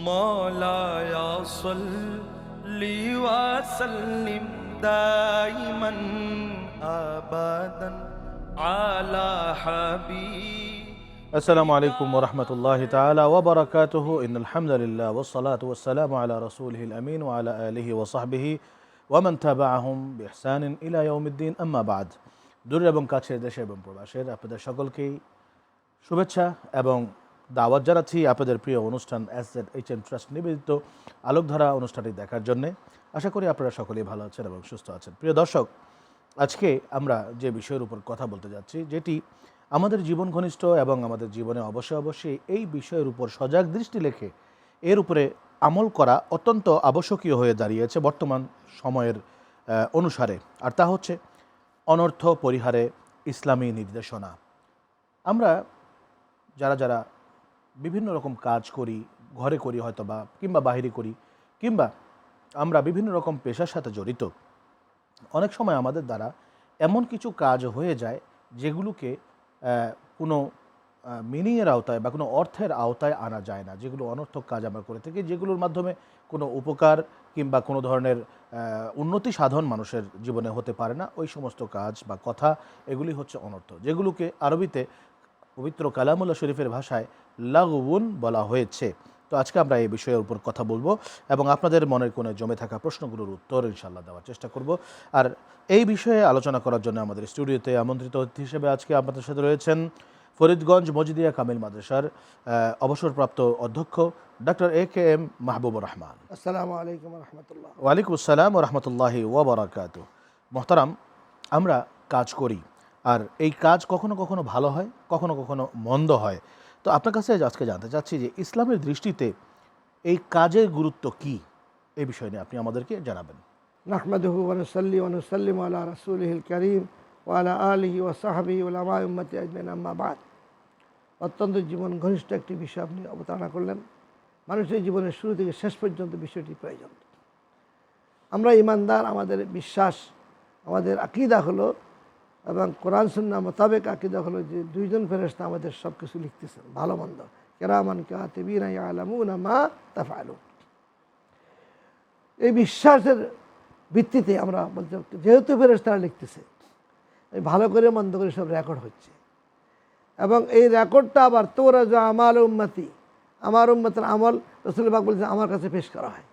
مولاي صل وسلم دائما ابدا على حبيب السلام عليكم ورحمة الله تعالى وبركاته إن الحمد لله والصلاة والسلام على رسوله الأمين وعلى آله وصحبه ومن تابعهم بإحسان إلى يوم الدين أما بعد দূরের এবং কাছের দেশে এবং প্রবাসের আপনাদের সকলকেই শুভেচ্ছা এবং দাওয়াত জানাচ্ছি আপনাদের প্রিয় অনুষ্ঠান S Z H N trust নিবেদিত আলোকধারা অনুষ্ঠানটি দেখার জন্যে। আশা করি আপনারা সকলেই ভালো আছেন এবং সুস্থ আছেন। প্রিয় দর্শক, আজকে আমরা যে বিষয়ের উপর কথা বলতে যাচ্ছি, যেটি আমাদের জীবন ঘনিষ্ঠ এবং আমাদের জীবনে অবশ্যই অবশ্যই এই বিষয়ের উপর সজাগ দৃষ্টি রেখে এর উপরে আমল করা অত্যন্ত আবশ্যকীয় হয়ে দাঁড়িয়েছে বর্তমান সময়ের অনুসারে। আর তা হচ্ছে অনর্থ পরিহারে ইসলামী নির্দেশনা। আমরা যারা যারা বিভিন্ন রকম কাজ করি, ঘরে করি হয়তো বা কিংবা বাহিরে করি, কিংবা আমরা বিভিন্ন রকম পেশার সাথে জড়িত। অনেক সময় আমাদের দ্বারা এমন কিছু কাজ হয়ে যায় যেগুলোকে কোনো মিনিংয়ের আওতায় বা কোনো অর্থের আওতায় আনা যায় না, যেগুলো অনর্থক কাজ আমরা করে থাকি, যেগুলোর মাধ্যমে কোনো উপকার কিংবা কোনো ধরনের উন্নতি সাধন মানুষের জীবনে হতে পারে না। ওই সমস্ত কাজ বা কথা, এগুলি হচ্ছে অনর্থ যেগুলোকে আরবিতে পবিত্র কালামুল্লাহ শরীফের ভাষায় লাগুন বলা হয়েছে। তো আজকে আমরা এই বিষয়ের উপর কথা বলব এবং আপনাদের মনের কোণে জমে থাকা প্রশ্নগুলোর উত্তর ইনশাল্লাহ দেওয়ার চেষ্টা করব। আর এই বিষয়ে আলোচনা করার জন্য আমাদের স্টুডিওতে আমন্ত্রিত অতিথি হিসেবে আজকে আপনাদের সাথে রয়েছেন ফরিদগঞ্জ মজিদিয়া কামিল মাদ্রাসার অবসরপ্রাপ্ত অধ্যক্ষ doctor A K M Mahbubur Rahman. আসসালামু আলাইকুম রহমতুল্লাহ ওয়ালাইকুম আসসালাম রহমতুল্লাহি ওবরাকাত মোহতারাম আমরা কাজ করি। আর এই কাজ কখনো কখনো ভালো হয়, কখনো কখনো মন্দ হয়। তো আপনার কাছে আজকে জানতে চাচ্ছি যে ইসলামের দৃষ্টিতে এই কাজের গুরুত্ব কি? এই বিষয় নিয়ে আপনি আমাদেরকে জানাবেন। ওয়ালা অত্যন্ত জীবন ঘনিষ্ঠ একটি বিষয় আপনি অবতারণা করলেন। মানুষের জীবনের শুরু থেকে শেষ পর্যন্ত বিষয়টি প্রয়োজন। আমরা ইমানদার, আমাদের বিশ্বাস, আমাদের আকিদা হলো এবং কোরআন সুন্না মোতাবেক আকিদা হলো যে দুইজন ফেরেস্তা আমাদের সব কিছু লিখতেছেন ভালো, মন্দ। কেরামান কাতিবিনা ইয়ালামুনা মা তাফআলুন। এই বিশ্বাসের ভিত্তিতে আমরা বলতে যেহেতু ফেরেস তারা লিখতেছে, এই ভালো করে, মন্দ করে সব রেকর্ড হচ্ছে। এবং এই রেকর্ডটা আবার তোরা যে আমাল উম্মতি, আমার উম্মতের আমল রসুলবাগ বলছে, আমার কাছে পেশ করা হয়।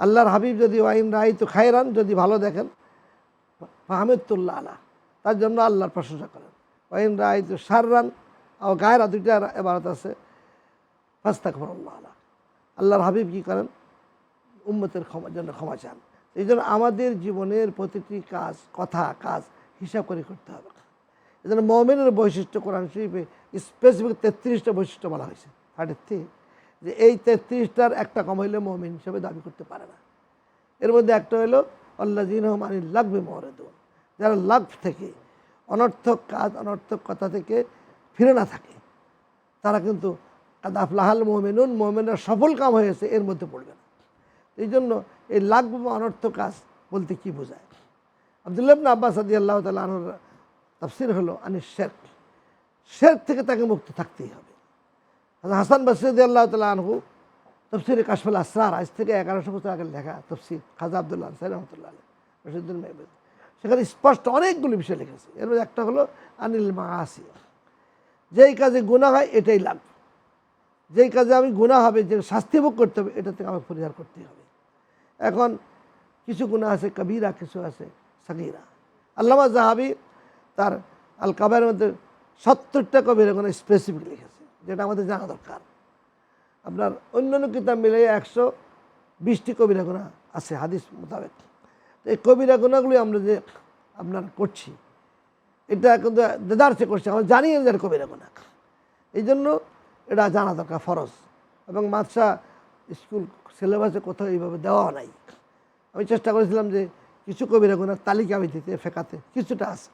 আল্লাহর হাবিব যদি ওয়াইন রাই তো খায়রান যদি ভালো দেখেন ফাহমেদুল্লাহ আলা। তার জন্য আল্লাহর প্রশংসা করেন। ওয়াইন রায় তো সাররান ও গায়েরা দুইটা এবারত আছে। ফাস্তাক আল্লাহ আলা। আল্লাহর হাবিব কী করেন? উম্মতের ক্ষমার জন্য ক্ষমা চান। এই জন্য আমাদের জীবনের প্রতিটি কাজ, কথা, কাজ হিসাব করে করতে হবে। এই জন্য মমিনের বৈশিষ্ট্য কোরআন শরীফে স্পেসিফিক তেত্রিশটা বৈশিষ্ট্য বলা হয়েছে। থার্টি থ্রি যে এই তেত্রিশটার একটা কম হইলে মমিন হিসেবে দাবি করতে পারে না। এর মধ্যে একটা হলো আল্লাহ জিন লাগবে মহরেদুন যারা লাভ থেকে, অনর্থক কাজ, অনর্থক কথা থেকে ফিরে না থাকে, তারা কিন্তু আফলাহাল মোমেনুন, মোমেনের সফল কাম হয়েছে, এর মধ্যে পড়বে না। এই জন্য এই লাগবে অনর্থ কাজ বলতে কি বোঝায়? আবদুল্লাহ ইবনে আব্বাস আদি আল্লাহ তালা আনুর তাফসির হলো, আনি শেখ শেখ থেকে তাকে মুক্ত থাকতেই হবে। হাসান বাসিদ আল্লাহ তালা আনহু তফসির কাশফুল আসরার, আজ থেকে এগারোশো বছর আগে লেখা তফসির খাজা আবদুল্লাহ আনসারি রহমতুল্লাহ রশিদুল মেহবুদ সেখানে স্পষ্ট অনেকগুলো বিষয় লিখেছে। এর মধ্যে একটা হলো, আনিল মাসি যেই কাজে গুণা হয় এটাই লাভ। যেই কাজে আমি গুণা হবে, যে শাস্তি ভোগ করতে হবে, এটা থেকে আমাকে পরিহার করতেই হবে। এখন কিছু গুণা আছে, কবিরা, কিছু আছে সাকিরা আল্লামা জাহাবি তার আল কাবের মধ্যে সত্তরটা কবিরা গুণা স্পেসিফিক লিখেছে, যেটা আমাদের জানা দরকার। আপনার অন্য অন্য কিতাব মিলে একশো বিশটি কবিরা গুণা আছে, হাদিস মোতাবেক। এই কবিরা গুণাগুলি আমরা যে আপনার করছি, এটা কিন্তু দেদারসে করছি, আমরা জানি যে কবিরা গুণা। এই জন্য এটা জানা দরকার, ফরজ। এবং মাদ্রাসা, স্কুল, সিলেবাসে কোথাও এইভাবে দেওয়া নাই। আমি চেষ্টা করেছিলাম যে কিছু কবিরা গুণার তালিকা আমি দিতে, ফেকাতে, কিছুটা আছে।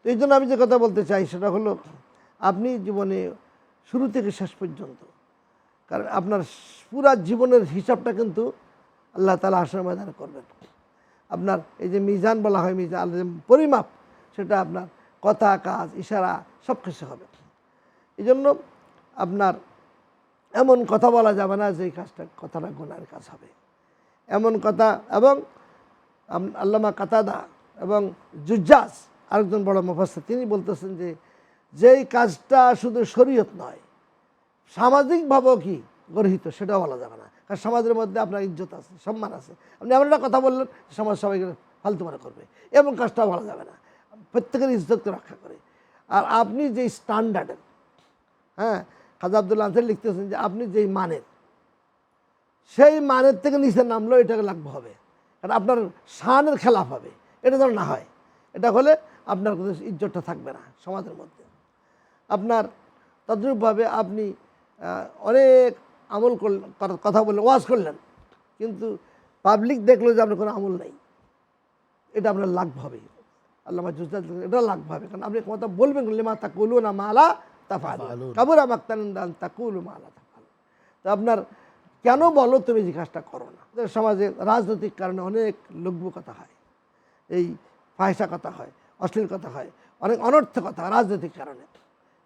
তো এই জন্য আমি যে কথা বলতে চাই, সেটা হলো আপনি জীবনে শুরু থেকে শেষ পর্যন্ত, কারণ আপনার পুরা জীবনের হিসাবটা কিন্তু আল্লাহ তালা আসর ময়দানে করবেন। আপনার এই যে মিজান বলা হয়, মিজান পরিমাপ, সেটা আপনার কথা, কাজ, ইশারা সব কিছু হবে। এই জন্য আপনার এমন কথা বলা যাবে না যে কাজটা, কথাটা গুনার কাজ হবে। এমন কথা এবং আল্লামা কাতাদা এবং জুজ্জাস, আরেকজন বড় মুফাসসির, তিনি বলতেছেন যে, যেই কাজটা শুধু শরীয়ত নয়, সামাজিকভাবেও কি গর্হিত, সেটাও বলা যাবে না। কারণ সমাজের মধ্যে আপনার ইজ্জত আছে, সম্মান আছে। আপনি এমন একটা কথা বললেন, সমাজ সবাইকে ফালতু মনে করবে। এমন কাজটাও বলা যাবে না। প্রত্যেকের ইজ্জতকে রক্ষা করে। আর আপনি যে স্ট্যান্ডার্ডের হ্যাঁ খাজা আবদুল্লাহ আনসারি লিখতেছেন যে আপনি যেই মানের, সেই মানের থেকে নিচে নামলেও এটাকে লাগবে হবে। কারণ আপনার শানের খেলাফ হবে। এটা যেন না হয়। এটা হলে আপনার কোনো ইজ্জতটা থাকবে না সমাজের মধ্যে। আপনার তদ্রূপভাবে আপনি অনেক আমল করলেন কথা- কথা বললেন ওয়াজ করলেন। কিন্তু পাবলিক দেখল যে আপনার কোনো আমল নেই। এটা আপনার লাভ হবে আল্লাহ জুজাদ এটা লাভ হবে কারণ আপনি কথা বলবেন লিমা তাকুলু না মালা তা তাফাল। কাবুরা মাক্তান তাকুলু মালা তা তাফাল তো আপনার কেন বলো তুমি যে কাজটা করো না? সমাজে রাজনৈতিক কারণে অনেক লঘু কথা হয়। এই ফায়সা কথা হয় অশ্লীল কথা হয় অনেক অনর্থ কথা রাজনৈতিক কারণে।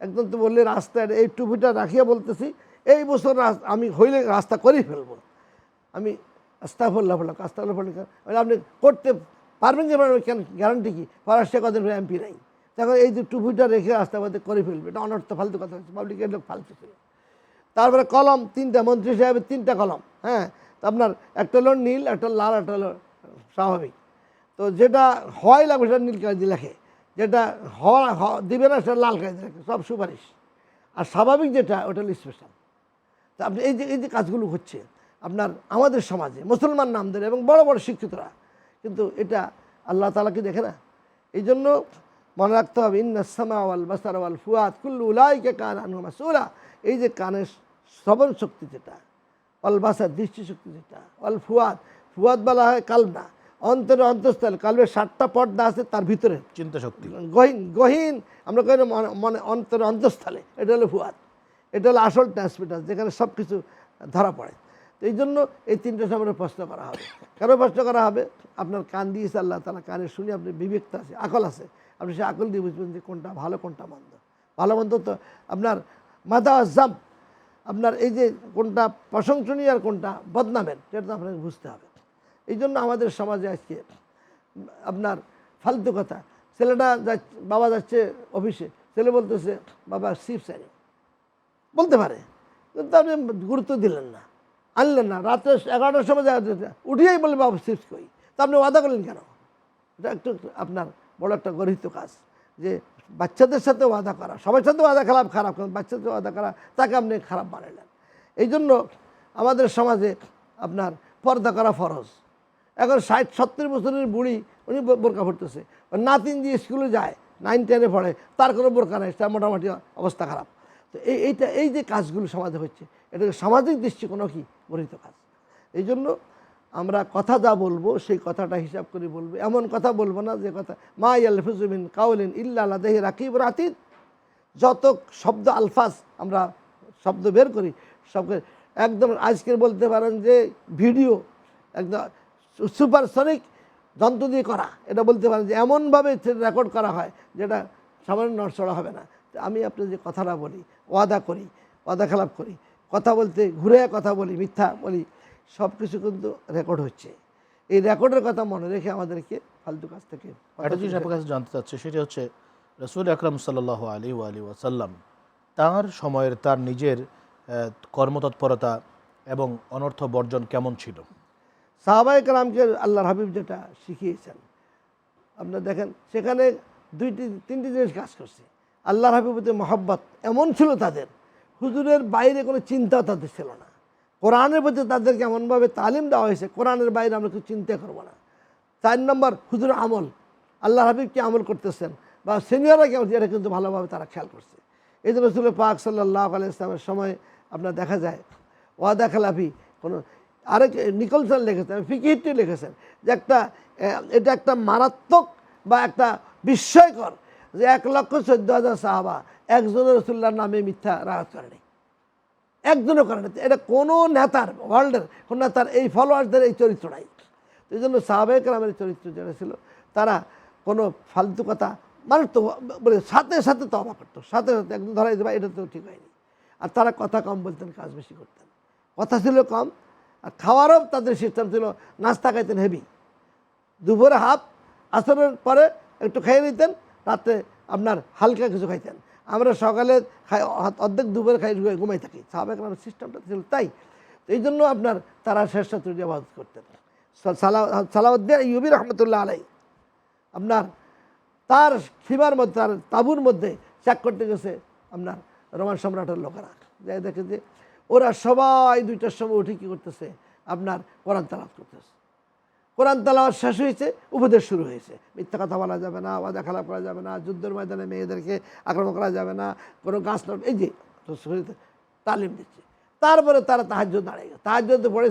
একদম তো বললে রাস্তায় এই টুপিটা রাখিয়া বলতেছি এই বছর আমি হইলে রাস্তা করেই ফেলব। আমি আস্তাফুল্লাহ বললাম আস্তাফুল্লাহ বললাম আপনি করতে পারবেন যে কেন গ্যারান্টি কি? পরাশে কদিন এমপি নাই। তখন এই যে টুপিটা রেখে রাস্তা মধ্যে করে ফেলবে। এটা অনর্থ, ফালতু কথা হচ্ছে। পাবলিকের লোক ফালতু ছিল। তারপরে কলম, তিনটা, মন্ত্রী সাহেবের তিনটা কলম হ্যাঁ? তো আপনার একটা হলো নীল, একটা লাল, একটা হলো স্বাভাবিক। তো যেটা হয় লাগবে সেটা নীল দিয়ে লেখে। যেটা হওয়া দিবে না, সেটা লাল দিয়ে লেখে। সব সুপারিশ। আর স্বাভাবিক যেটা, ওটা স্পেশাল তা আপনি এই যে এই যে কাজগুলো হচ্ছে আপনার আমাদের সমাজে মুসলমান নামদের এবং বড় বড় শিক্ষিতরা কিন্তু এটা আল্লাহ তালাকে দেখে না? এই জন্য মনে রাখতে হবে ইন্নাসমা ওয়াল বাসার ফুয়াদ কুল্লু উলাইকে কান আনহু মাসউলা। এই যে কানের শ্রবণ শক্তি যেটা অল বাসার দৃষ্টিশক্তি যেটা অল ফুয়াদ ফুয়াদ বলা হয় কালব না অন্তরে অন্তঃস্থল কালবের সাতটা পর্দা আছে তার ভিতরে। চিন্তা শক্তি। গহীন গহীন আমরা কই মনে- মনে অন্তরে অন্তঃস্থলে এটা হলো ফুয়াদ। এটা হলো আসল ট্রান্সমিটার যেখানে সব কিছু ধরা পড়ে। তো এই জন্য এই তিনটে সামনে প্রশ্ন করা হবে। কেন প্রশ্ন করা হবে? আপনার কান দিয়েছে আল্লাহ তালা কানে শুনে আপনি বিবেকতা আছে, আকল আছে। আপনি সে আকল দিয়ে বুঝবেন যে কোনটা ভালো, কোনটা মন্দ। ভালো, মন্দ তো আপনার মাদা আজাম আপনার এই যে কোনটা প্রশংসনীয় আর কোনটা বদনামের, সেটা তো আপনাকে বুঝতে হবে। এই জন্য আমাদের সমাজে আজকে আপনার ফালতু কথা। ছেলেটা যাচ্ছে, বাবা যাচ্ছে অফিসে, ছেলে বলতেছে, বাবা সিপ স্যারি বলতে পারে। কিন্তু আপনি গুরুত্ব দিলেন না। আনলেন না। রাত্রে এগারোটার সময় যা- উঠিয়েই বলে বাবা সিপস কই তা আপনি ওয়াদা করলেন কেন? এটা একটু আপনার বড় একটা গরিত কাজ যে বাচ্চাদের সাথে ওয়াদা করা। সবার সাথে ওয়াদা খারাপ খারাপ বাচ্চাদের ওয়াদা করা, তাকে আপনি খারাপ বানালেন। এই জন্য আমাদের সমাজে আপনার পর্দা করা ফরজ। এখন ষাট, সত্তর বছরের বুড়ি, উনি বোরকা পড়তেছে নাতিন দিয়ে স্কুলে যায় নাইন টেনে পড়ে, তার কোনো বোরকা নেই, তার মোটামুটি অবস্থা খারাপ। তো এই, এইটা, এই যে কাজগুলো সমাজে হচ্ছে, এটাকে সামাজিক দৃষ্টিকোণও কি গঠিত কাজ। এই জন্য আমরা কথা যা বলব, সেই কথাটা হিসাব করে বলব। এমন কথা বলব না যে কথা, মা ইয়াল ইয়ালফিজুমিন কাউলিন ইল্লা দেহি রাকিব রাতিদ যত শব্দ আলফাজ আমরা শব্দ বের করি সবকে একদম আজকের বলতে পারেন যে ভিডিও, একদম সুপারসনিক যন্ত্র দিয়ে করা। এটা বলতে পারেন যে এমনভাবে রেকর্ড করা হয়, যেটা সামান্য নড়চড়া হবে না। আমি আপনি যে কথাটা বলি ওয়াদা করি ওয়াদা খেলাপ করি কথা বলতে ঘুরে কথা বলি মিথ্যা বলি সব কিছু কিন্তু রেকর্ড হচ্ছে। এই রেকর্ডের কথা মনে রেখে আমাদেরকে ফালতু কাছ থেকে একটা জিনিস আপনার কাছে জানতে চাচ্ছে সেটা হচ্ছে রসুল আকরম সাল্লাহ আলী আলী ওয়াসাল্লাম তার সময়ের তার নিজের কর্মতৎপরতা এবং অনর্থ বর্জন কেমন ছিল? সাহাবাই কালামকে আল্লাহর হাবিব যেটা শিখিয়েছেন আপনার দেখেন সেখানে দুইটি তিনটি জিনিস কাজ করছে। আল্লাহর হাবিবতে মহব্বত এমন ছিল তাদের। হুজুরের বাইরে কোনো চিন্তাও তাদের ছিল না। কোরআনের প্রতি তাদেরকে এমনভাবে তালিম দেওয়া হয়েছে, কোরআনের বাইরে আমরা কিছু চিন্তা করব না। চার নম্বর, হুজুর আমল। আল্লাহ হাবিব কি আমল করতেছেন? বা সিনিয়ররা কেমন এটা কিন্তু ভালোভাবে তারা খেয়াল করছে। এই জন্য রসুল পাক সাল্লাহ আলি ইসলামের সময় আপনার দেখা যায়, ওয়াদা খেলাফি, কোনো আরেক নিকলসন লিখেছেন, ফিকিহিটি লিখেছেন যে একটা এটা একটা মারাত্মক বা একটা বিস্ময়কর যে এক লক্ষ চোদ্দ হাজার সাহাবা, একজনের রসুল্লার নামে মিথ্যা রাগাত করেনি একজনও করে না এটা কোনো নেতার, ওয়ার্ল্ডের, কোনো নেতার এই ফলোয়ার্সদের এই চরিত্র নাই। এই জন্য সাহাবেক রামের চরিত্র যেটা ছিল, তারা কোনো ফালতু কথা, মানুষ তো বলে সাথে সাথে তবা করতো। সাথে সাথে একদম ধরাই দেবা এটা তো ঠিক হয়নি। আর তারা কথা কম বলতেন, কাজ বেশি করতেন। কথা ছিল কম, আর খাওয়ারও তাদের সিস্টেম ছিল, নাস্তা খাইতেন হেভি দুপুরে হাফ, আসরের পরে একটু খেয়ে নিতেন রাতে আপনার হালকা কিছু খাইতেন। আমরা সকালে খাই, অর্ধেক দুপুরে খাই, ঘুমাই থাকি। সাহাবেক সিস্টেমটা ছিল তাই। এই জন্য আপনার তারা শেষ তৈরি আবাদ করতেন। সালাউদ্দিন ইউবি রহমতুল্লাহ আলাই আপনার তার সীমার মধ্যে, তার তাঁবুর মধ্যে চেক করতে গেছে আপনার রোমান সম্রাটের লোকেরা। যাই দেখে যে ওরা সবাই দুইটার সময় উঠে কী করতেছে? আপনার কোরআন তালাত করতেছে। কোরআন তালাওয়াত শেষ হয়েছে, উপদেশ শুরু হয়েছে। মিথ্যা কথা বলা যাবে না, ওয়াদা খারাপ করা যাবে না, যুদ্ধের ময়দানে মেয়েদেরকে আক্রমণ করা যাবে না, কোনো গাছ নট এই যে তালিম দিচ্ছে। তারপরে তারা তাহাজ্য দাঁড়িয়ে গেছে। তাহাজ্য পড়ে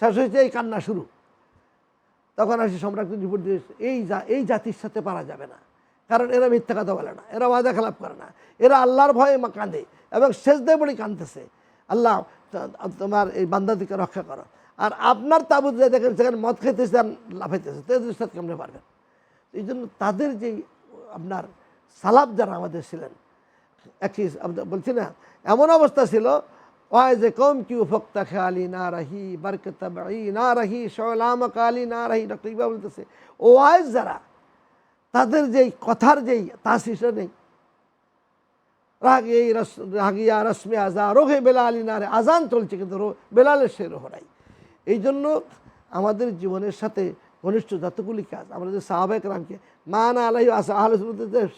শেষ হয়েছে, এই কান্না শুরু। তখন আসি সম্রাট রিপোর্ট দিয়েছে এই এই জাতির সাথে পারা যাবে না। কারণ এরা মিথ্যা কথা বলে না, এরা ওয়াদা খেলাপ করে না। এরা আল্লাহর ভয়ে কাঁদে এবং শেষ দেয় কাঁদতেছে। আল্লাহ তোমার এই বান্দাদিকে রক্ষা করো। আর আপনার তাবুত যে দেখেন, সেখানে মদ খাইতেছে আর লাফাইতেছে তো এদের সাথে কেমনে পারবেন? এই জন্য তাদের যেই আপনার সালাব যারা আমাদের ছিলেন, একই বলছি না, এমন অবস্থা ছিল ওয়াইজে কম কিউ ফক্তা খেয়ালি না রাহি বারকতাবাই না রাহি শলাম কালি না রাহি ডক্টর ইবা বলতেছে? ওয়াইজ যারা, তাদের যেই কথার যেই তাসিসা নেই। রাগে রস, রাগিয়া রশ্মি আজা, রোহে বেলালি না রে আজান চলছে কিন্তু বেলালের সে রোহরাই এই জন্য আমাদের জীবনের সাথে ঘনিষ্ঠ যতগুলি কাজ, আমরা যে সাহাবেক রামকে মা আনা আলাহি আসা আহলে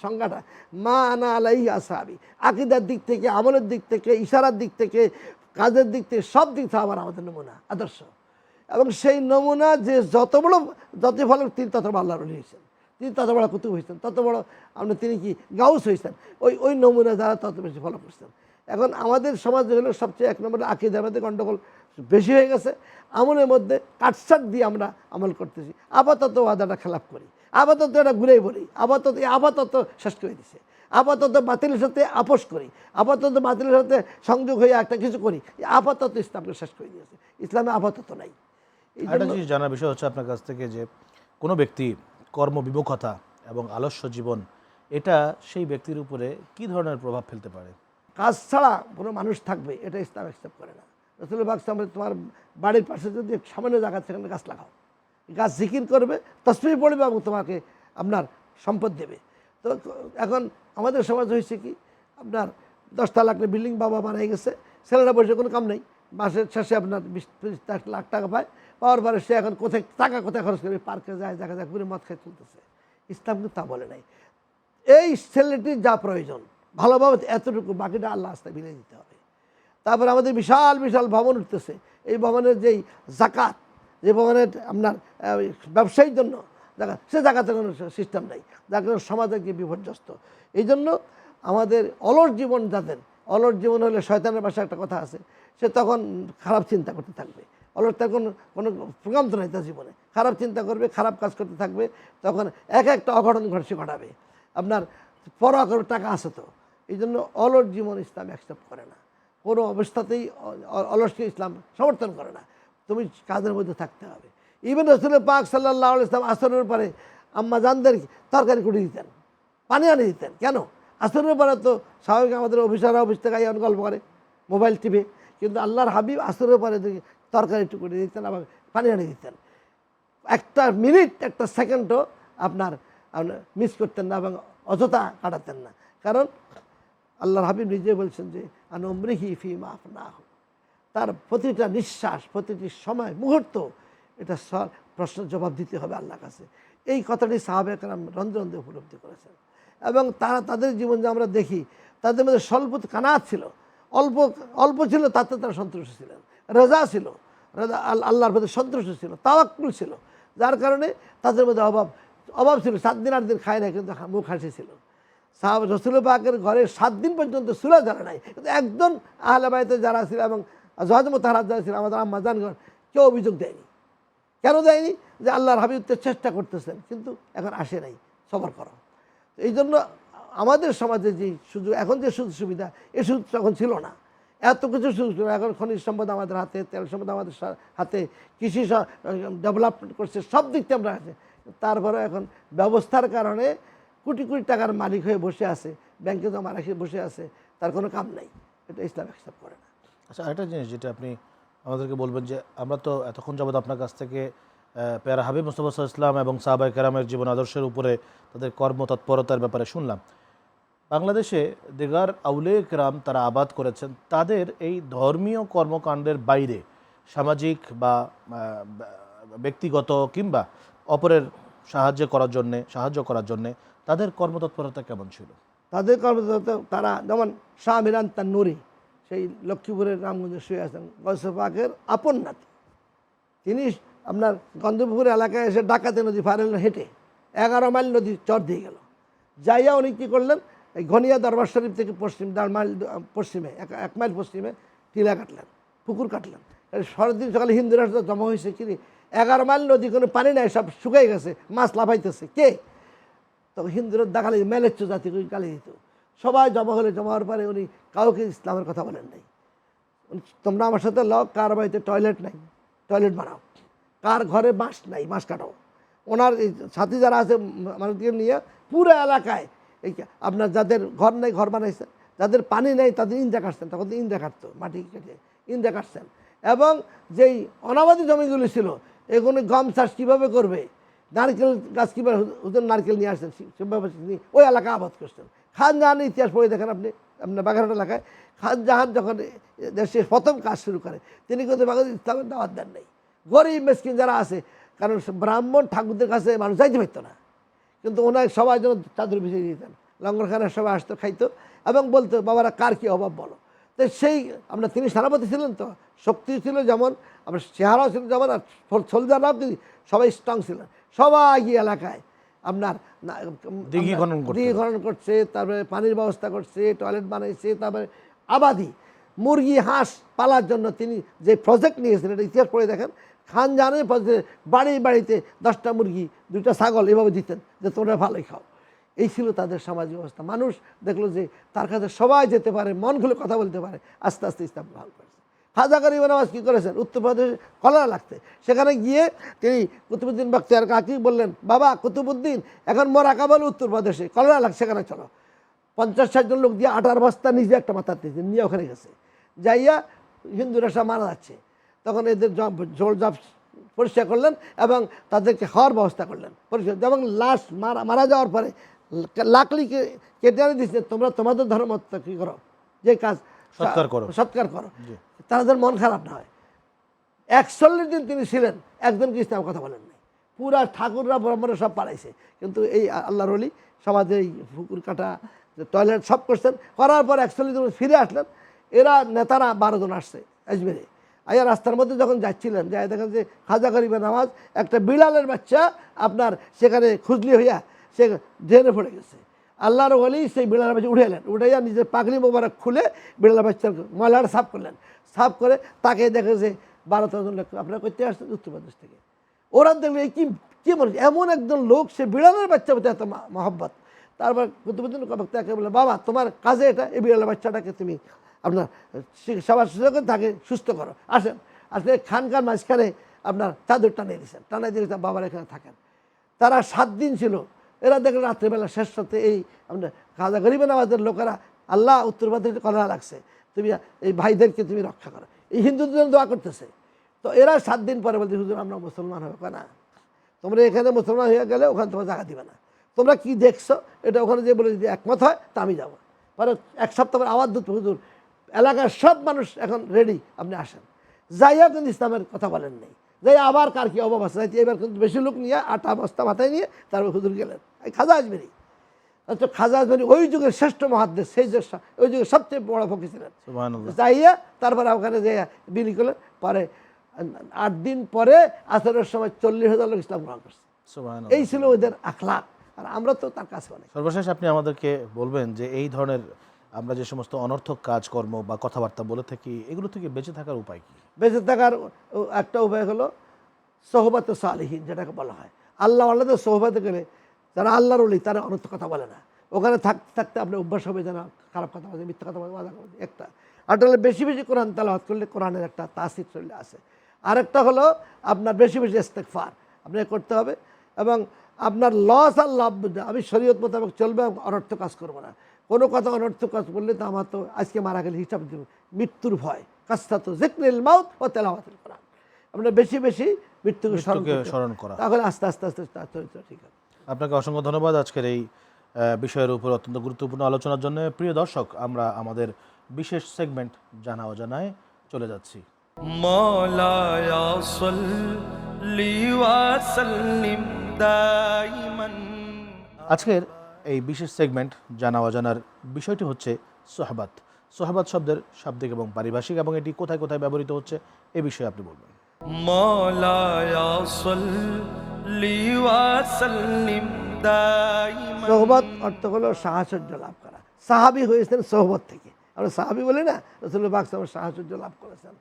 সংজ্ঞাটা মা আনা আলাহি আসাহাবি আকিদার দিক থেকে, আমলের দিক থেকে, ইশারার দিক থেকে, কাজের দিক থেকে সব দিক থেকে আবার আমাদের নমুনা, আদর্শ। এবং সেই নমুনা যে যত বড় যত ভালো তিনি তত বড় আল্লাহর হয়েছেন। তিনি তত বড় কুতুব হয়েছেন, তত বড় আপনি তিনি কি গাউস হয়েছেন, ওই ওই নমুনা দ্বারা তত বেশি ফলো করছেন। এখন আমাদের সমাজে হলো সবচেয়ে এক নম্বরে আকিদার মধ্যে গণ্ডগোল বেশি হয়ে গেছে। আমলের মধ্যে কাটসাট দিয়ে আমরা আমল করতেছি। আপাতত ওয়াদাটা খেলাপ করি। আপাতত এটা ঘুরেই বলি। আপাতত আপাতত শেষ করে দিছে। আপাতত বাতিলের সাথে আপোষ করি। আপাতত বাতিলের সাথে সংযোগ হয়ে একটা কিছু করি। আপাতত ইসলামকে শেষ করে দিয়েছে। ইসলামে আপাতত নাই। একটা জিনিস জানার বিষয় হচ্ছে আপনার কাছ থেকে যে কোনো ব্যক্তি কর্মবিমুখতা এবং আলস্য জীবন, এটা সেই ব্যক্তির উপরে কি ধরনের প্রভাব ফেলতে পারে? কাজ ছাড়া কোনো মানুষ থাকবে, এটা ইসলাম অ্যাকসেপ্ট করে না। রসুল বাগ তোমার বাড়ির পাশে যদি সামান্য জায়গা সেখানে গাছ লাগাও। গাছ জিকির করবে তসবি পড়বে এবং তোমাকে আপনার সম্পদ দেবে। তো এখন আমাদের সমাজ হয়েছে কি, আপনার দশটা লাখ বিল্ডিং বাবা বানাই গেছে, ছেলেরা বসে কোনো কাম নেই। মাসের শেষে আপনার বিশ ত্রিশ লাখ টাকা পায়, পাওয়ার পরে সে এখন কোথায়, টাকা কোথায় খরচ করবে? পার্কে যায়, দেখা যায়, ঘুরে মদ খেয়ে, চলতেছে। ইসলাম কিন্তু তা বলে নাই। এই ছেলেটির যা প্রয়োজন ভালোভাবে এতটুকু বাকিটা আল্লাহ আস্তে বিলে দিতে হবে। তারপরে আমাদের বিশাল বিশাল ভবন উঠতেছে। এই ভবনের যেই জাকাত, যে ভবনের আপনার ব্যবসায়ীর জন্য জাকাত, সে জাকাতের কোনো সিস্টেম নাই। যার কারণে সমাজে গিয়ে বিপর্যস্ত। এই জন্য আমাদের অলস জীবন যাদের, অলস জীবন হলে শয়তানের পাশে একটা কথা আছে, সে তখন খারাপ চিন্তা করতে থাকবে। অলস তার কোনো কোনো প্রোগ্রাম তো নাই তার জীবনে। খারাপ চিন্তা করবে, খারাপ কাজ করতে থাকবে, তখন এক একটা অঘটন ঘটছে ঘটাবে। আপনার করে টাকা আছে তো। এই জন্য অলস জীবন ইসলাম অ্যাকসেপ্ট করে না। কোনো অবস্থাতেই অলসকে ইসলাম সমর্থন করে না। তুমি কাজের মধ্যে থাকতে হবে। ইভেন রসুল পাক সাল্লাহ ইসলাম আসরের পরে আম্মা জানদের তরকারি কুড়ি দিতেন, পানি আনি দিতেন। কেন? আসরের পরে তো স্বাভাবিক আমাদের অফিসাররা অফিস থেকে আইন গল্প করে, মোবাইল টিভি। কিন্তু আল্লাহর হাবিব আসরের পরে দেখি তরকারি করে দিতেন, আবার পানি আনি দিতেন। একটা মিনিট, একটা সেকেন্ডও আপনার মিস করতেন না এবং অযথা কাটাতেন না। কারণ আল্লাহর হাবিব নিজে বলছেন যে আনমৃহি ফি মাফ না হোক তার প্রতিটা নিঃশ্বাস, প্রতিটি সময়, মুহূর্ত, এটা প্রশ্ন জবাব দিতে হবে আল্লাহর কাছে। এই কথাটি সাহাবেকরাম রন্ধ্রে রন্ধ্রে উপলব্ধি করেছেন। এবং তারা তাদের জীবন যে আমরা দেখি, তাদের মধ্যে স্বল্প কানাত ছিল। অল্প অল্প ছিল, তাতে তারা সন্তুষ্ট ছিলেন। রেজা ছিল। রেজা আল্লাহর প্রতি সন্তুষ্ট ছিল। তাওয়াক্কুল ছিল। যার কারণে তাদের মধ্যে অভাব অভাব ছিল। সাত দিন, আট দিন খায় না কিন্তু মুখ হাসি ছিল। সাহাব রসুল পাকের ঘরে সাত দিন পর্যন্ত সুরা জ্বালা নাই। কিন্তু একজন আহলে বাড়িতে যারা ছিল এবং জহাজ মোতাহারাত যারা ছিল, আমাদের আম্মা জানগণ, কেউ অভিযোগ দেয়নি। কেন দেয়নি? যে আল্লাহর হাবিব তো চেষ্টা করতেছেন, কিন্তু এখন আসে নাই সবর করো। এই জন্য আমাদের সমাজে যে সুযোগ এখন যে সুযোগ সুবিধা এই সুযোগ তখন ছিল না। এত কিছু সুযোগ ছিল এখন খনিজ সম্পদ আমাদের হাতে, তেল সম্পদ আমাদের হাতে, কৃষি ডেভেলপমেন্ট করছে, সব দিক থেকে আমরা আছে। তারপরে এখন ব্যবস্থার কারণে কোটি কোটি টাকার মালিক হয়ে বসে আছে, ব্যাংকে জমা রাখে বসে আছে, তার কোনো কাম নাই। এটা ইসলাম অ্যাকসেপ্ট করে না। আচ্ছা আরেকটা জিনিস যেটা আপনি আমাদেরকে বলবেন যে আমরা তো এতক্ষণ যাবত আপনার কাছ থেকে পেয়ারা হাবিব মুস্তফা ইসলাম এবং সাহাবাই কেরামের জীবন আদর্শের উপরে তাদের কর্মতৎপরতার ব্যাপারে শুনলাম। বাংলাদেশে দিগার আউলে কেরাম তারা আবাদ করেছেন, তাদের এই ধর্মীয় কর্মকাণ্ডের বাইরে সামাজিক বা ব্যক্তিগত কিংবা অপরের সাহায্য করার জন্যে, সাহায্য করার জন্যে তাদের কর্মতৎপরতা কেমন ছিল? তাদের কর্মরত তারা যেমন শাহ মিরান তার নুরি সেই লক্ষ্মীপুরের রামগঞ্জে শুয়ে আছেন গৌসে পাকের আপন নাতি। তিনি আপনার গন্ধপুর এলাকায় এসে ডাকাতে নদী হলেন, হেঁটে এগারো মাইল নদী চর দিয়ে গেল। যাইয়া উনি কী করলেন, এই ঘনিয়া দরবার শরীফ থেকে পশ্চিম, দেড় মাইল পশ্চিমে, এক এক মাইল পশ্চিমে টিলা কাটলেন, পুকুর কাটলেন। শরদিন সকালে হিন্দুরা জমা হয়েছে কি এগারো মাইল নদী কোনো পানি নাই, সব শুকাই গেছে, মাছ লাফাইতেছে। কে? তখন হিন্দুরা দেখালে, মেলেচ্ছ জাতি গালি দিত। সবাই জমা হলে জমা হওয়ার পরে উনি কাউকে ইসলামের কথা বলেন নাই। তোমরা আমার সাথে ল কার বাড়িতে টয়লেট নাই? টয়লেট বানাও। কার ঘরে বাঁশ নাই? বাঁশ কাটাও। ওনার সাথী যারা আছে মানুষকে নিয়ে পুরো এলাকায় এই আপনার যাদের ঘর নেই, ঘর বানাইছেন, যাদের পানি নেই, তাদের ইন্দা কাটছেন। তখন ইন্দা কাটতো, মাটি কেটে ইন্দা কাটছেন। এবং যেই অনাবাদী জমিগুলি ছিল, এগুলো গম চাষ কীভাবে করবে? নারকেল গাছ কীভাবে হুজুর নারকেল নিয়ে আসছেন, সে- সেভাবে ওই এলাকা আবাদ করছেন। খান জাহানের ইতিহাস পড়ে দেখেন আপনি, আপনার বাগেরহাট এলাকায়। খান জাহান যখন দেশে প্রথম কাজ শুরু করে, তিনি কিন্তু বাংলাদেশ ইসলামের দাওয়াত দেন নাই। গরিব মেসকিন যারা আছে, কারণ ব্রাহ্মণ ঠাকুরদের কাছে মানুষ যাইতে পারতো না। কিন্তু ওনার সবাই যেন চাদর ভিজিয়ে দিতেন। লঙ্গরখানার সবাই আসতো, খাইতো এবং বলতো, বাবারা, কার কী অভাব বলো? তো সেই আমরা তিনি সেনাপতি ছিলেন তো শক্তি ছিল যেমন আমরা চেহারাও ছিল যেমন আর সোলজাররাও তিনি সবাই স্ট্রং ছিলেন। সবাই এলাকায় আপনার দিঘি খনন দিঘি খনন করছে তারপরে পানির ব্যবস্থা করছে টয়লেট বানাইছে তারপরে আবাদি। মুরগি হাঁস পালার জন্য তিনি যে প্রজেক্ট নিয়েছিলেন এটা ইতিহাস পড়ে দেখেন খান জানে বাড়ি বাড়িতে দশটা মুরগি দুইটা ছাগল এভাবে দিতেন যে তোমরা ভালোই খাও। এই ছিল তাদের সামাজিক অবস্থা। মানুষ দেখল যে তার কাছে সবাই যেতে পারে, মন খুলে কথা বলতে পারে, আস্তে আস্তে ইসলাম ভালো করেছে। খাজা গরিব নামাজ কী করেছেন? উত্তরপ্রদেশে কলেরা লাগতে সেখানে গিয়ে তিনি কুতুবুদ্দিন বক্তিয়ার কাকি বললেন, বাবা, কুতুবুদ্দিন, এখন মোর আকাবল উত্তরপ্রদেশে কলেরা লাগছে, সেখানে চলো। পঞ্চাশ ষাটজন লোক দিয়ে আটার বস্তা নিজে একটা মাথার দিয়েছে, নিয়ে ওখানে গেছে। যাইয়া হিন্দুরা সব মারা যাচ্ছে। তখন এদের জল জব পরিষ্কার করলেন এবং তাদেরকে খাওয়ার ব্যবস্থা করলেন। পরিষ্কার এবং লাশ মারা মারা যাওয়ার পরে লাকড়িকে কেটে আনে দিচ্ছে তোমরা তোমাদের ধর্ম কী করো? যে কাজ সৎকার করো। সৎকার করো। তাদের মন খারাপ না হয়। একচল্লিশ দিন তিনি ছিলেন একজনকে ইসলাম কথা বলেন নাই পুরা ঠাকুররা ব্রাহ্মণরা সব পালাইছে। কিন্তু এই আল্লাহর অলি সমাজে এই পুকুর কাটা টয়লেট সব করছেন। করার পর একচল্লিশ দিন ফিরে আসলেন। এরা নেতারা বারো জন আসছে আজমেরে। আয়া রাস্তার মধ্যে যখন যাচ্ছিলেন যাই দেখেন যে খাজা গরিবের নামাজ একটা বিড়ালের বাচ্চা আপনার সেখানে খুঁজলি হইয়া সে ড্রেনে পড়ে গেছে। আল্লাহর ওলি সেই বিড়াল বাচ্চা উঠে এলেন উঠাইয়া নিজের পাগড়ি মোবারক খুলে বিড়াল বাচ্চার ময়লাটা সাফ করলেন। সাফ করে তাকে দেখে যে বারো তেরো জন লোক আপনারা করতে আসছেন উত্তরপ্রদেশ থেকে। ওরা এই কি কি মানুষ? এমন একজন লোক, সে বিড়ালের বাচ্চা প্রতি এত মহব্বত। তারপর কুতুবুদ্দিন তাকে বলে, বাবা, তোমার কাজে এটা, এই বিড়ালের বাচ্চাটাকে তুমি আপনার সবার সুযোগ তাকে সুস্থ করো। আসেন। আসলে খানকার মাঝখানে আপনার চাদর টানিয়ে দিয়েছেন। টানিয়ে দিয়ে বাবার এখানে থাকেন। তারা সাত দিন ছিল এরা দেখলেন রাত্রিবেলা শেষ রাতে এই আপনার খাজা গরিবের নামাজের লোকেরা আল্লাহ উত্তরপ্রদেশে কলেরা লাগছে তুমি এই ভাইদেরকে তুমি রক্ষা করো। এই হিন্দুদের দোয়া করতেছে। তো এরা সাত দিন পরে বলছে, হুজুর, আমরা মুসলমান হবে না তোমরা এখানে মুসলমান হয়ে গেলে ওখানে তোমার জায়গা দিবে না। তোমরা কি দেখছ? এটা ওখানে যে বলে যদি একমত হয়, তা আমি যাব। পরে এক সপ্তাহ পরে আবার দুধ হুজুর, এলাকার সব মানুষ এখন রেডি আপনি আসেন। যাইয়া কিন্তু ইসলামের কথা বলেন নেই। যাই আবার কার কি অভাব আছে? এবার কিন্তু বেশি লোক নিয়ে আটা বস্তা মাথায় নিয়ে তারপর হুজুর গেলেন। খাজা আজমেরি। আচ্ছা খাজা আজমেরি ওই যুগের শ্রেষ্ঠ মহাদ্দেশ সেই যে ওই যুগের সবচেয়ে বড় ফকি ছিলেন। যাইয়া তারপরে ওখানে যে বিলি করলেন পরে আট দিন পরে আসরের সময় চল্লিশ হাজার লোক ইসলাম গ্রহণ করছে। এই ছিল ওদের আখলাক। আর আমরা তো তার কাছে অনেক। সর্বশেষ আপনি আমাদেরকে বলবেন যে এই ধরনের আমরা যে সমস্ত অনর্থক কাজকর্ম বা কথাবার্তা বলে থাকি এগুলো থেকে বেঁচে থাকার উপায় কি? বেঁচে থাকার একটা উপায় হলো সোহবত সালিহীন যেটাকে বলা হয়। আল্লাহ আল্লাহদের সোহবতে গেলে যারা আল্লাহর অলি তারা অনর্থ কথা বলে না। ওখানে থাকতে থাকতে আপনার অভ্যাস হবে যেন খারাপ কথা বলে মিথ্যা কথা বলে করে। একটা। আর তাহলে বেশি বেশি কোরআন তালাবাদ করলে কোরআনের একটা তাসির চলে আসে। আরেকটা হলো আপনার বেশি বেশি ইস্তেকফার আপনাকে করতে হবে এবং আপনার লস আর লাভ বুঝতে আমি শরীয়ত মোতাবেক চলবে এবং অনর্থ কাজ করব না। কোনো কথা অনর্থ কাজ বললে তো আমার তো আজকে মারা গেলে হিসাব দেব। মৃত্যুর ভয়। কাস্তা তো জেকরিল মাউত ও তেলাওয়াতের কোরআন। আমরা বেশি বেশি মৃত্যুকে স্মরণ স্মরণ করা। তাহলে আস্তে আস্তে আস্তে ঠিক হবে আপনাকে অসংখ্য ধন্যবাদ আজকের এই বিষয়ের উপর অত্যন্ত গুরুত্বপূর্ণ আলোচনার জন্য। প্রিয় দর্শক আমরা আমাদের বিশেষ সেগমেন্ট জানা অজানায় চলে যাচ্ছি। আজকের এই বিশেষ সেগমেন্ট জানা অজানার বিষয়টি হচ্ছে সোহাবাত। সোহাবাত শব্দের শাব্দিক এবং পারিভাষিক এবং এটি কোথায় কোথায় ব্যবহৃত হচ্ছে এ বিষয়ে আপনি বলবেন। মলায়া সোহবত অর্থ হলো সাহচর্য লাভ করা। সাহাবি হয়েছেন সোহবত থেকে। আমরা সাহাবি বলি না রসুল বাকসাম সাহচর্য লাভ করেছেন।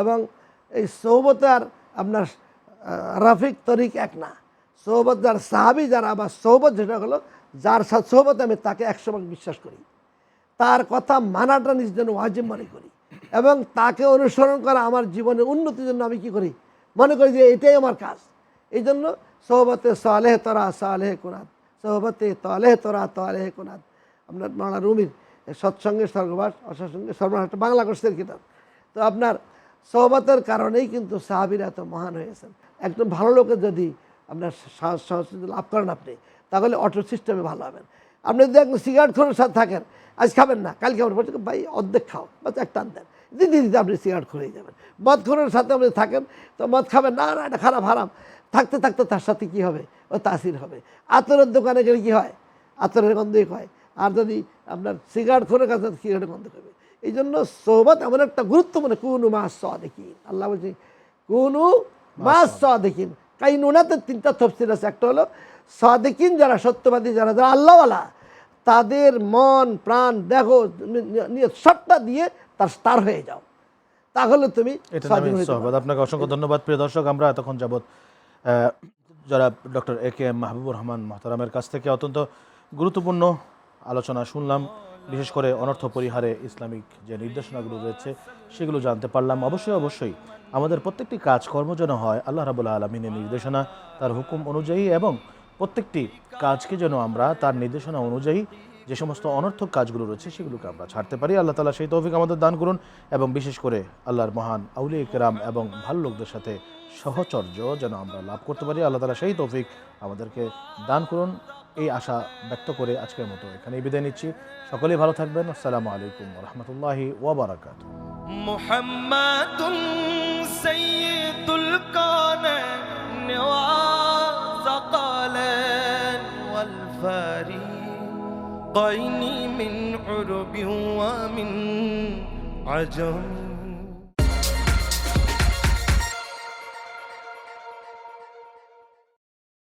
এবং এই সোহবত আর আপনার রাফিক তরিক এক না। সোহবত যার সাহাবি যারা আবার সোহবত যেটা হলো, যার সাথে সোহবত আমি তাকে একশো ভাগ বিশ্বাস করি। তার কথা মানাটা নিজ জন্য ওয়াজিব মনে করি। এবং তাকে অনুসরণ করা আমার জীবনের উন্নতির জন্য আমি কি করি? মনে করি যে এটাই আমার কাজ। এই জন্য সোহবতে সালেহ তরা, সালেহ কোনাদ সোহবতে তলেহ তরা, তলেহ কোনাদ আপনার মানা রুমির সৎসঙ্গে স্বর্গবাস অসৎসঙ্গে সর্বনাশ বাংলা কোর্সের কিতাব। তো আপনার সোহবতের কারণেই কিন্তু সাহাবিরা এত মহান হয়েছেন। একজন ভালো লোকের যদি আপনার সংস্কৃতি লাভ করেন আপনি, তাহলে অটো সিস্টেমে ভালো হবেন। আপনি যদি একদম সিগারেট খোরের সাথে থাকেন, আজ খাবেন না, কালকে আমার বলছে ভাই, অর্ধেক খাও বাস একটা দেন। দিদি দিদি আপনি সিগারেট খুলেই যাবেন। মদ খোরের সাথে আপনি থাকেন, তো মদ খাবেন না না, এটা খারাপ, হারাম। থাকতে থাকতে তার সাথে কি হবে? ও তাসির হবে। আতরের দোকানে গেলে কি হয়? আতরের গন্ধই হয়। আর যদি আপনার সিগারেট খোরের কাছে সিগারেটের গন্ধ হবে এই জন্য সোহবত এমন একটা গুরুত্বপূর্ণ কুনু মাস দেখি আল্লাহ বলছে কুনু মাস দেখিন কাই নুনাতে তিনটা তফসিল আছে। একটা হলো সাদেকিন যারা সত্যবাদী যারা যারা আল্লাহওয়ালা তাদের মন প্রাণ দেখো নিয়ে সবটা দিয়ে তার স্টার হয়ে যাও। তাহলে তুমি। আপনাকে অসংখ্য ধন্যবাদ। প্রিয় দর্শক আমরা এতক্ষণ আহ, যারা doctor A K M Mahbubur Rahman মহতারামের কাছ থেকে অত্যন্ত গুরুত্বপূর্ণ আলোচনা শুনলাম, বিশেষ করে অনর্থ পরিহারে ইসলামিক যে নির্দেশনাগুলো রয়েছে সেগুলো জানতে পারলাম। অবশ্যই অবশ্যই আমাদের প্রত্যেকটি কাজকর্ম যেন হয়, আল্লাহ রাবুল্লাহ আলমিনের নির্দেশনা, তার হুকুম অনুযায়ী এবং প্রত্যেকটি কাজকে যেন আমরা, তার নির্দেশনা অনুযায়ী যে সমস্ত অনর্থক কাজগুলো রয়েছে সেগুলোকে আমরা ছাড়তে পারি আল্লাহ তালা সেই তৌফিক আমাদের দান করুন এবং বিশেষ করে আল্লাহর মহান আউলিয়া কেরাম এবং ভালো লোকদের সাথে সহচর্য যেন আমরা লাভ করতে পারি আল্লাহ তালা সেই তৌফিক আমাদেরকে দান করুন এই আশা ব্যক্ত করে আজকের মতো এখানেই বিদায় নিচ্ছি সকলেই ভালো থাকবেন আসসালামু আলাইকুম রহমতুল্লাহি ওবরাকাত محمد سيد الكونين وثقلين والفريقين من عرب ومن عجم.